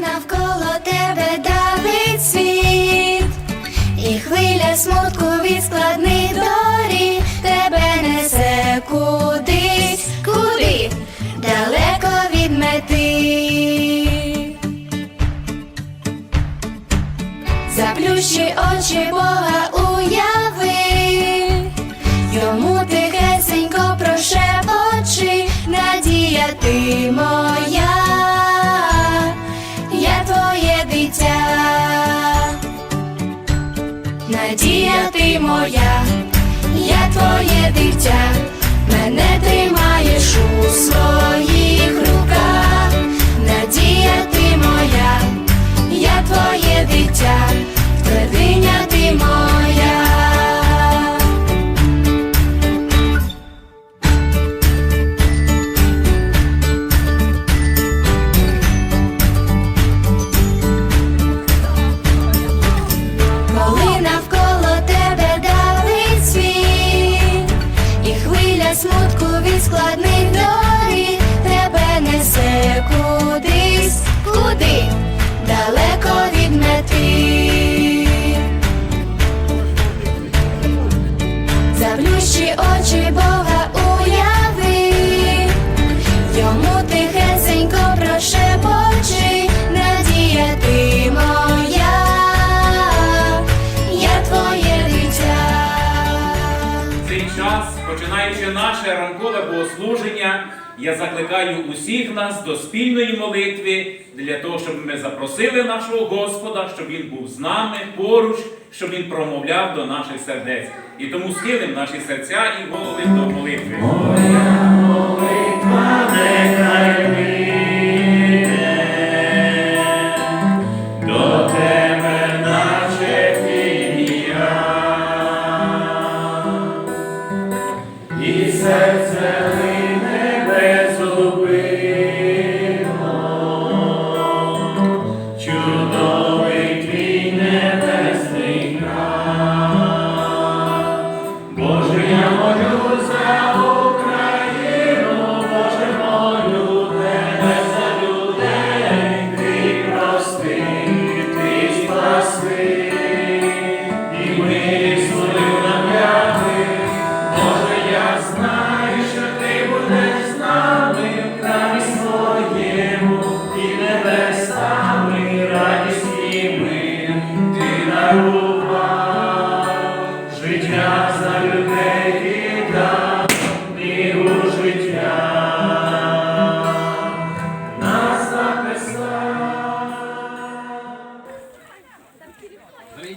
навколо тебе давить світ, і хвиля смутку від складних надія ти моя, я твоє дитя, мене тримаєш у своїх руках, надія ти моя, я твоє дитя, твердиня ти моя. Нас до спільної молитви для того, щоб ми запросили нашого Господа, щоб Він був з нами поруч, щоб Він промовляв до наших сердець. І тому схилим наші серця і голови до молитви. До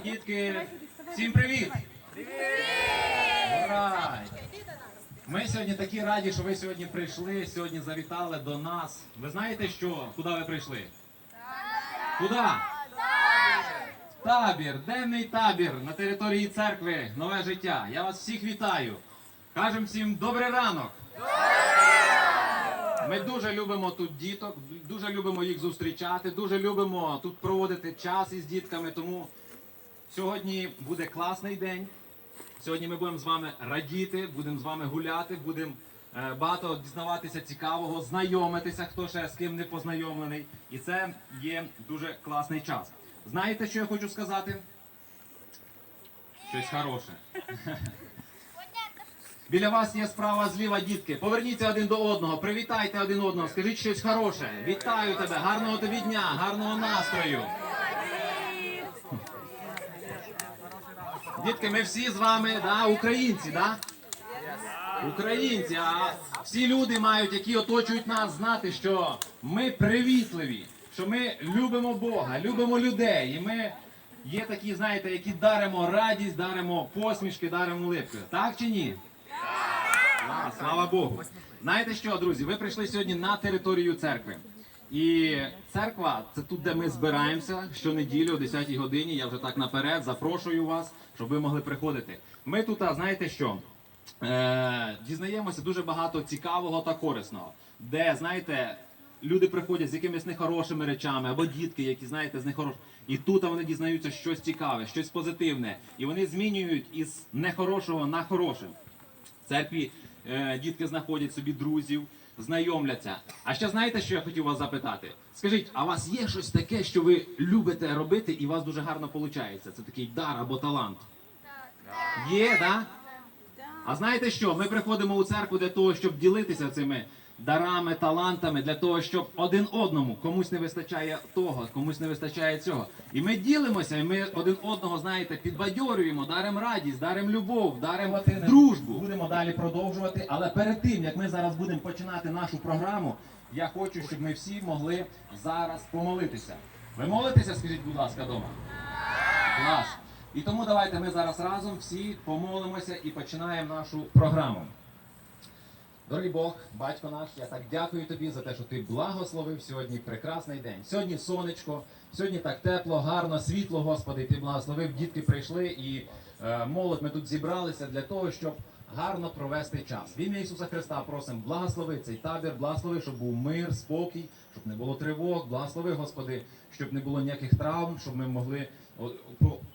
дітки, всім привіт! Ура! Ми сьогодні такі раді, що ви сьогодні прийшли, сьогодні завітали до нас. Ви знаєте що? Куди ви прийшли? Куди? Табір, денний табір на території церкви Нове життя. Я вас всіх вітаю. Кажемо всім добрий ранок. Ми дуже любимо тут діток, дуже любимо їх зустрічати, дуже любимо тут проводити час із дітками. Тому Сьогодні буде класний день. Сьогодні ми будемо з вами радіти, будемо з вами гуляти, будемо е, багато дізнаватися цікавого, знайомитися, хто ще з ким не познайомлений. І це є дуже класний час. Знаєте, що я хочу сказати? Щось хороше. Біля вас є справа зліва, дітки. Поверніться один до одного, привітайте один одного, скажіть щось хороше. Вітаю тебе, гарного тобі дня, гарного настрою. Дітки, ми всі з вами, да, українці, да? Українці, а всі люди мають, які оточують нас, знати, що ми привітливі, що ми любимо Бога, любимо людей. І ми є такі, знаєте, які даримо радість, даримо посмішки, даримо улипки. Так чи ні? Так, слава Богу. Знаєте що, друзі? Ви прийшли сьогодні на територію церкви. І церква це тут, де ми збираємося щонеділю о 10 годині. Я вже так наперед запрошую вас, щоб ви могли приходити. Ми тут, знаєте що? Е, дізнаємося дуже багато цікавого та корисного, де, знаєте, люди приходять з якимись нехорошими речами, або дітки, які, знаєте, з нехорош... І тут вони дізнаються щось цікаве, щось позитивне. І вони змінюють із нехорошого на хороше. В церкві е, дітки знаходять собі друзів, знайомляться. А ще знаєте, що я хотів вас запитати? Скажіть, а у вас є щось таке, що ви любите робити і у вас дуже гарно виходить? Це такий дар або талант? Є, так? Да? А знаєте що? Ми приходимо у церкву для того, щоб ділитися цими дарами, талантами, для того, щоб один одному комусь не вистачає того, комусь не вистачає цього. І ми ділимося, і ми один одного, знаєте, підбадьорюємо, даримо радість, даримо любов, даримо дружбу. Будемо далі продовжувати. Але перед тим як ми зараз будемо починати нашу програму, я хочу, щоб ми всі могли зараз помолитися. Ви молитеся, скажіть, будь ласка, дома? Клас. І тому давайте ми зараз разом всі помолимося і починаємо нашу програму. Дорогий Бог, батько наш, я так дякую тобі за те, що ти благословив сьогодні прекрасний день. Сьогодні сонечко, сьогодні так тепло, гарно, світло, Господи, ти благословив. Дітки прийшли і е, молодь ми тут зібралися для того, щоб гарно провести час. В ім'я Ісуса Христа просимо, благослови цей табір, благослови, щоб був мир, спокій, щоб не було тривог. Благослови, Господи, щоб не було ніяких травм, щоб ми могли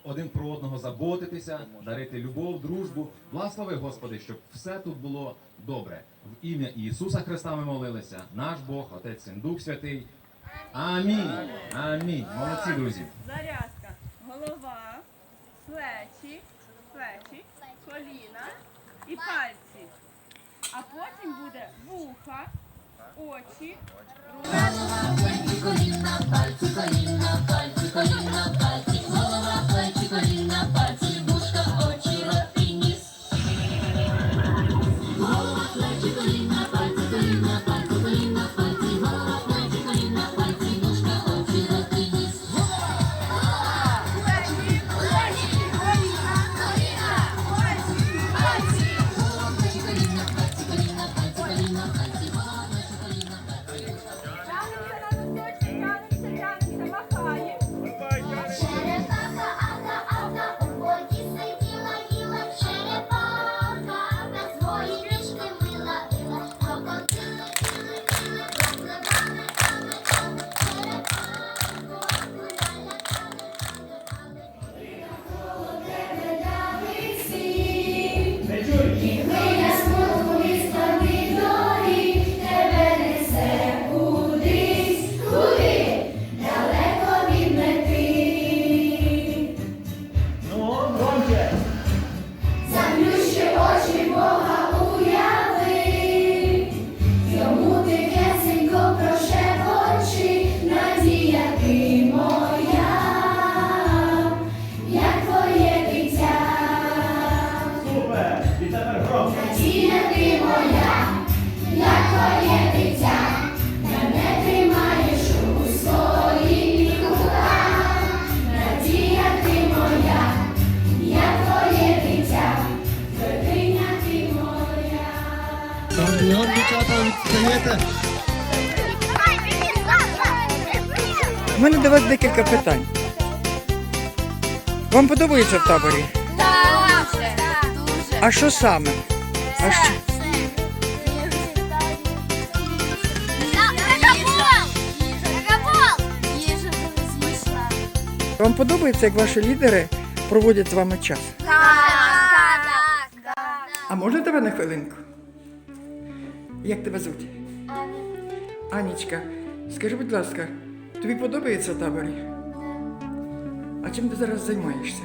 один про одного заботитися, дарити любов, дружбу. Благослови, Господи, щоб все тут було добре. В ім'я Ісуса Христа ми молилися. Наш Бог, Отець Син, Дух Святий. Амінь. Амінь. Молодці, друзі. Зарядка. Голова, плечі, плечі, коліна і пальці. А потім буде вуха, очі, Голова, плечі, коліна, пальці, коліна, пальці, коліна, пальці, У мене до вас декілька питань. Вам подобається в таборі? Дуже, дуже. А що саме? А що? Вам подобається, як ваші лідери проводять з вами час? Так, так, так. А можна тебе на хвилинку? Як тебе звуть? Анічка, скажи, будь ласка, тобі подобається в таборі? А чим ти зараз займаєшся?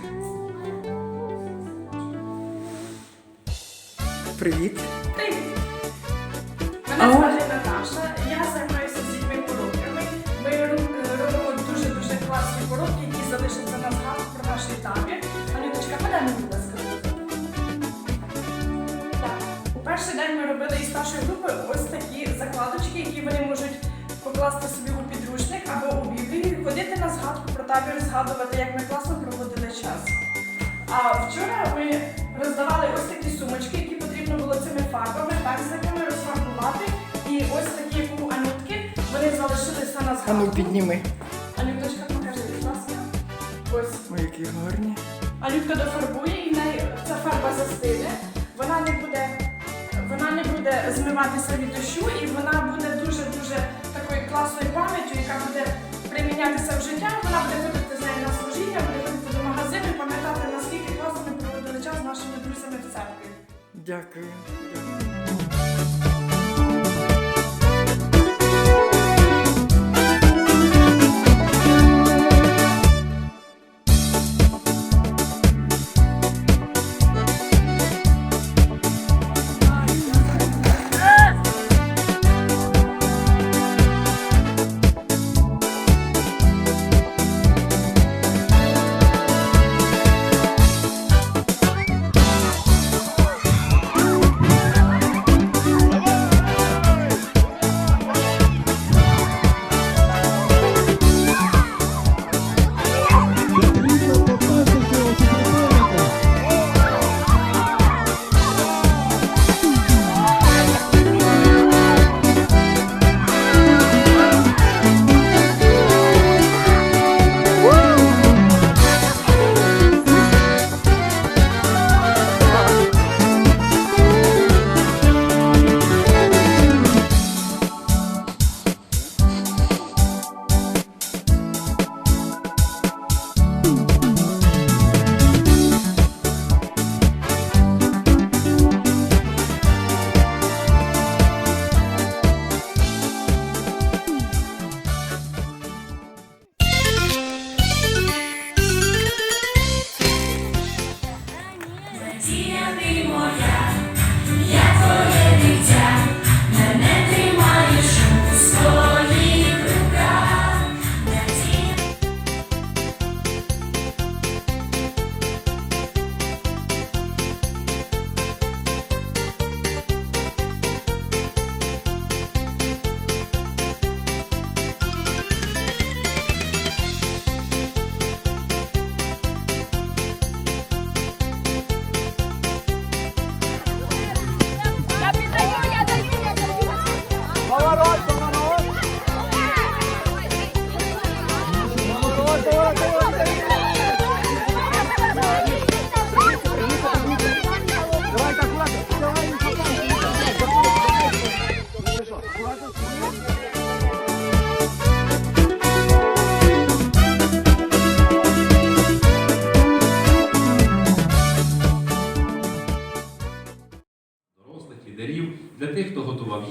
Привіт. Мене звати Наташа, я займаюся з дітьми коробками. Ми робимо дуже-дуже класні коробки, які залишаться на згадку про наш табір. Анюточка, подай мені, будь ласка. Так. У перший день ми робили із нашої групи ось такі закладочки, які вони можуть покласти собі згадку про табір, згадувати, як ми класно проводили час. А вчора ми роздавали ось такі сумочки, які потрібно було цими фарбами, пензликами розфарбувати. І ось такі, у Анютки, вони залишилися на згадку. ну підніми. Анюточка, покажи, будь ласка. Ось. Ой, які гарні. Анютка дофарбує і в неї ця фарба застине. Вона не буде, вона не буде змиватися від дощу, і вона буде дуже-дуже такою класною пам'яттю, яка буде примінятися в життя. Вона буде ходити з нею на служіння, буде ходити до магазину пам'ятати, наскільки класно ми проводили час з нашими друзями в церкві. Дякую.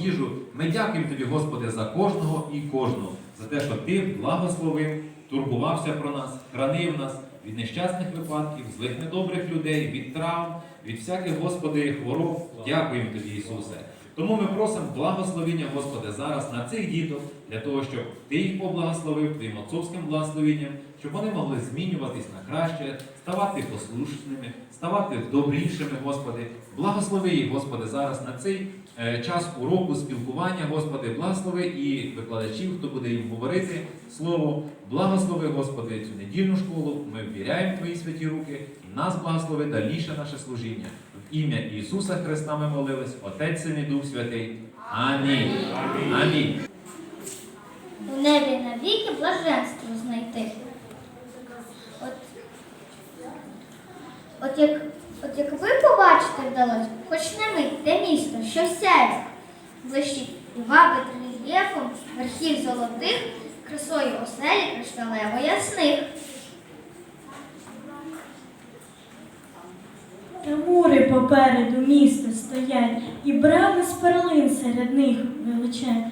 Їжу. Ми дякуємо тобі, Господи, за кожного і кожного, за те, що ти благословив, турбувався про нас, хранив нас від нещасних випадків, злих недобрих людей, від травм, від всяких, Господи, хвороб. Дякуємо тобі, Ісусе. Тому ми просимо благословення, Господи, зараз на цих діток, для того, щоб Ти їх поблагословив Твоїм отцовським благословенням, щоб вони могли змінюватись на краще, ставати послушними, ставати добрішими, Господи. Благослови їх, Господи, зараз на цей е, час уроку, спілкування, Господи, благослови і викладачів, хто буде їм говорити Слово. Благослови, Господи, цю недільну школу. Ми ввіряємо Твої святі руки нас благослови дальніше наше служіння. В ім'я Ісуса Христа ми молились, Отець Син і Дух Святий. Амінь. Амінь. У небі навіки блаженство знайти. От, от, як, от як ви побачите вдалося, хоч не мить, те місто, що сяє, блищить і вабить рельєфом верхів золотих, красою оселі кришталево ясних. Та мури попереду міста стоять, і брами з перлин серед них величать.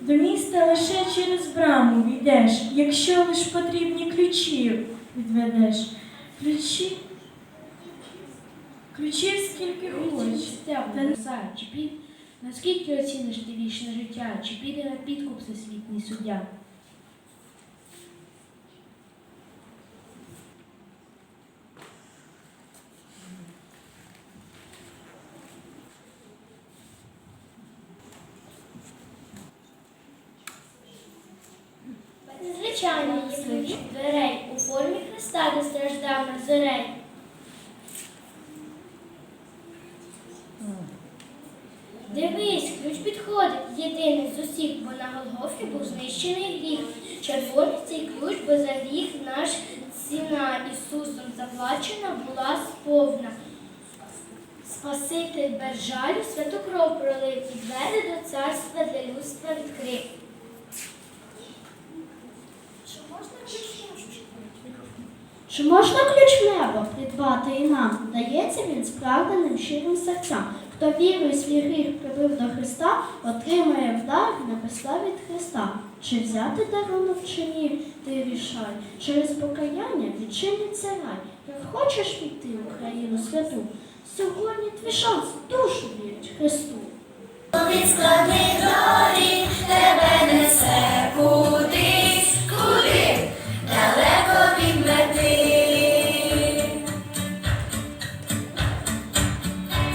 До міста лише через браму війдеш, якщо лиш потрібні ключі відведеш. Ключі, ключів скільки хочеш. Наскільки оціниш ти вічне життя? Чи піде на підкуп всесвітній суддя? Незвичайно світ дверей у формі Христа, не страждав Назирей. Дивись, Чи можна ключ в небо придбати і нам? Дається він справданим щирим серцям. Хто вірою свій гріх прибив до Христа, отримає вдар небесла від Христа. Чи взяти дарунок чи ні, ти рішай. Через покаяння відчиниться рай. Як хочеш війти в Україну святу, сьогодні твій шанс душу вірить Христу.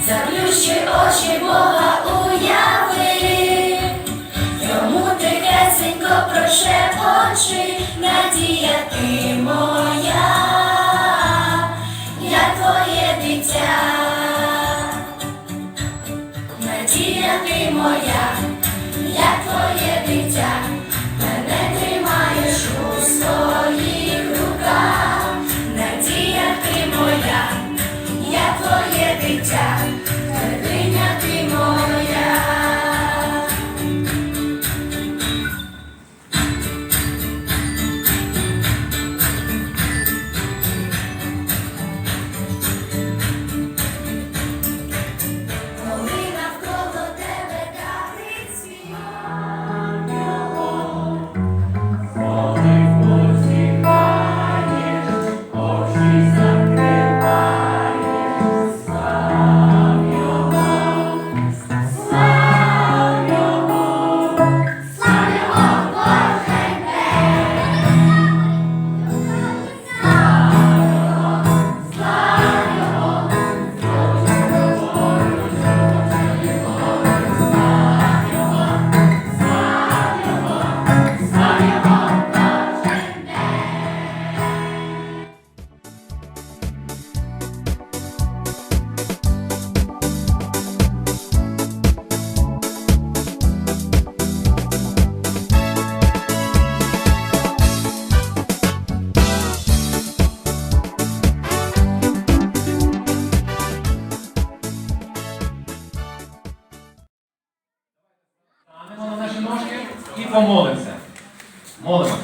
Заплющи очі Бога уяви, йому тихесенько прошепочи, надія ти моя, помолимося. Молимося.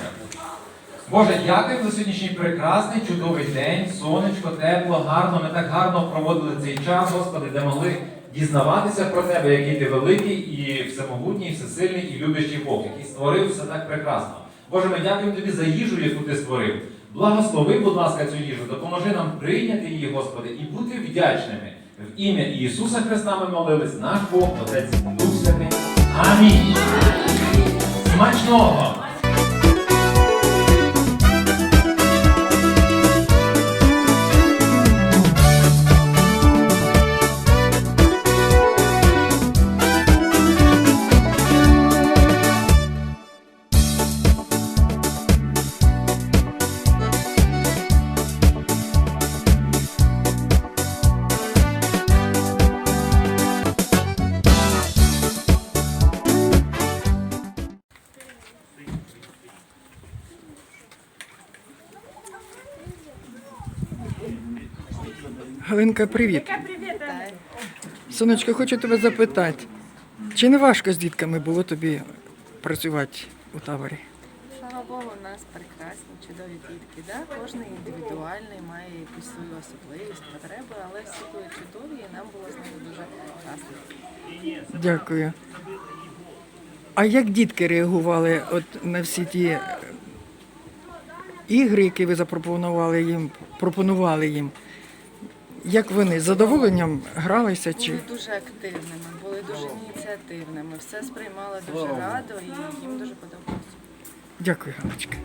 Боже, дякую за сьогоднішній прекрасний, чудовий день, сонечко, тепло, гарно. Ми так гарно проводили цей час, Господи, де могли дізнаватися про тебе, який ти великий і всемогутній, і всесильний і любящий Бог, який створив все так прекрасно. Боже, ми дякуємо тобі за їжу, яку ти створив. Благослови, будь ласка, цю їжу, допоможи нам прийняти її, Господи, і бути вдячними. В ім'я Ісуса Христа ми молились, наш Бог, Отець Дух Святий. Амінь. マイ機 Яке привіт! Сонечко, хочу тебе запитати, чи не важко з дітками було тобі працювати у таборі? Слава Богу, у нас прекрасні, чудові дітки. Да? Кожен індивідуальний має якусь свою особливість, потреби, але всі були чудові і нам було з ними дуже класно. Дякую. А як дітки реагували от на всі ті е, ігри, які ви запропонували їм, пропонували їм? Як вони з задоволенням гралися чи Були дуже активними, були дуже ініціативними, все сприймали дуже радо і їм дуже подобалося. дякую, Галочка.